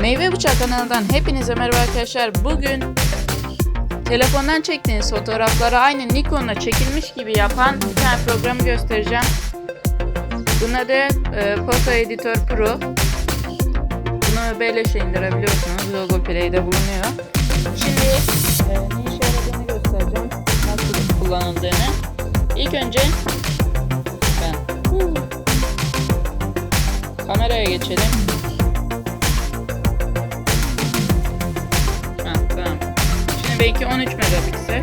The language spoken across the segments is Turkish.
Meyve Bıçağı kanalından hepinize merhaba arkadaşlar. Bugün telefondan çektiğiniz fotoğrafları aynı Nikon'la çekilmiş gibi yapan bir tane programı göstereceğim. Bunun adı e, Photo Editor Pro. Bunu beleşe indirebiliyorsunuz. Google Play'de bulunuyor. Şimdi e, ne işe yaradığını göstereceğim. Nasıl kullanıldığını. İlk önce ben kameraya geçelim. Belki 13 megapiksel.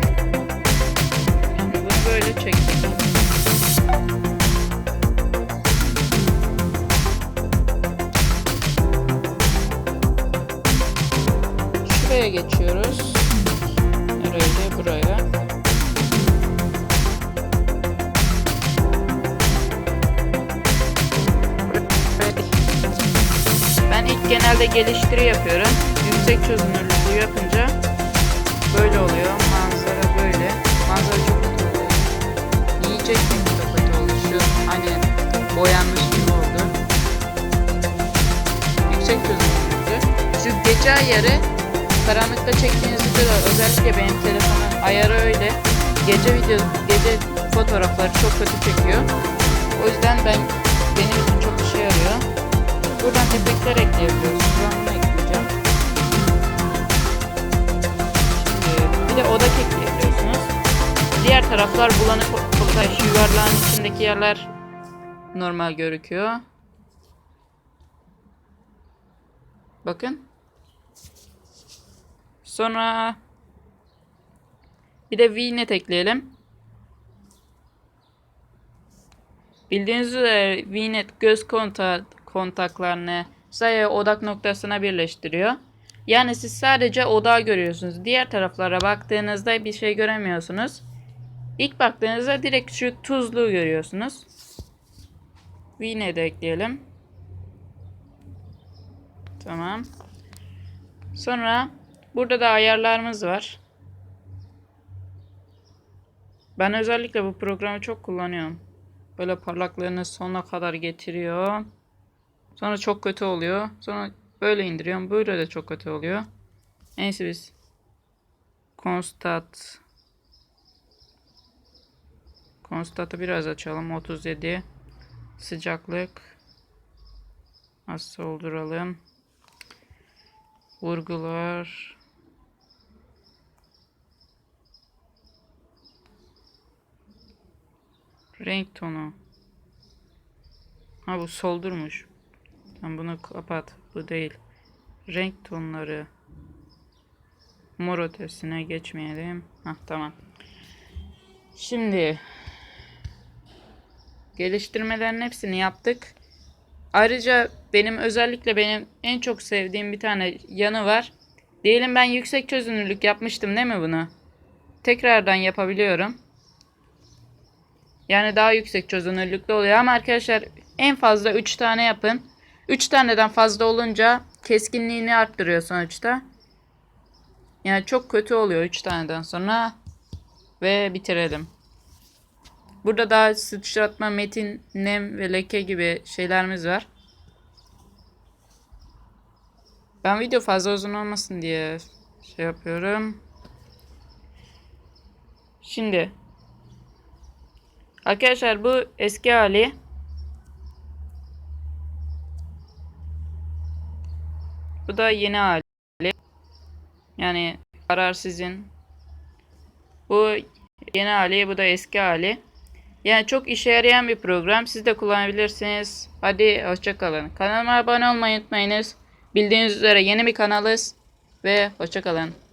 Şimdi bunu böyle çektik. Şuraya geçiyoruz. Nereye? Buraya. Ben ilk genelde geliştiri yapıyorum. Yüksek çözünürlüğü yapınca gece ayarı karanlıkta çektiğiniz videolar özellikle benim telefonun ayarı öyle. Gece video, gece fotoğrafları çok kötü çekiyor. O yüzden ben benim için çok işe yarıyor. Buradan efektler ekleyebiliyorsunuz. Ben bunu ekleyeceğim. Şimdi bir de odak ekleyebiliyorsunuz. Diğer taraflar bulanık şu yuvarlağın içindeki yerler normal gözüküyor. Bakın. Sonra bir de VNet ekleyelim. Bildiğiniz üzere VNet göz kontağı kontaklarını sadece odak noktasına birleştiriyor. Yani siz sadece odağı görüyorsunuz. Diğer taraflara baktığınızda bir şey göremiyorsunuz. İlk baktığınızda direkt şu tuzluğu görüyorsunuz. VNet ekleyelim. Tamam. Sonra burada da ayarlarımız var. Ben özellikle bu programı çok kullanıyorum. Böyle parlaklığını sona kadar getiriyor. Sonra çok kötü oluyor. Sonra böyle indiriyorum. Böyle de çok kötü oluyor. Neyse biz Constat Constat'ı biraz açalım. 37 sıcaklık az solduralım. Vurgular renk tonu Ha bu soldurmuş. Tamam bunu kapat. Bu değil. Renk tonları. Mor ötesine geçmeyelim. Ha tamam. Şimdi geliştirmelerin hepsini yaptık. Ayrıca benim özellikle benim en çok sevdiğim bir tane yanı var. Diyelim ben yüksek çözünürlük yapmıştım değil mi bunu? Tekrardan yapabiliyorum. Yani daha yüksek çözünürlüklü oluyor ama arkadaşlar en fazla 3 tane yapın. 3 taneden fazla olunca keskinliğini arttırıyor sonuçta. Yani çok kötü oluyor 3 taneden sonra. Ve bitirelim. Burada daha sıçratma, metin, nem ve leke gibi şeylerimiz var. Ben video fazla uzun olmasın diye şey yapıyorum. Şimdi Arkadaşlar bu eski hali. Bu da yeni hali. Yani karar sizin. Bu yeni hali, bu da eski hali. Yani çok işe yarayan bir program. Siz de kullanabilirsiniz. Hadi hoşçakalın. Kanalıma abone olmayı unutmayınız. Bildiğiniz üzere yeni bir kanalız. Ve hoşçakalın.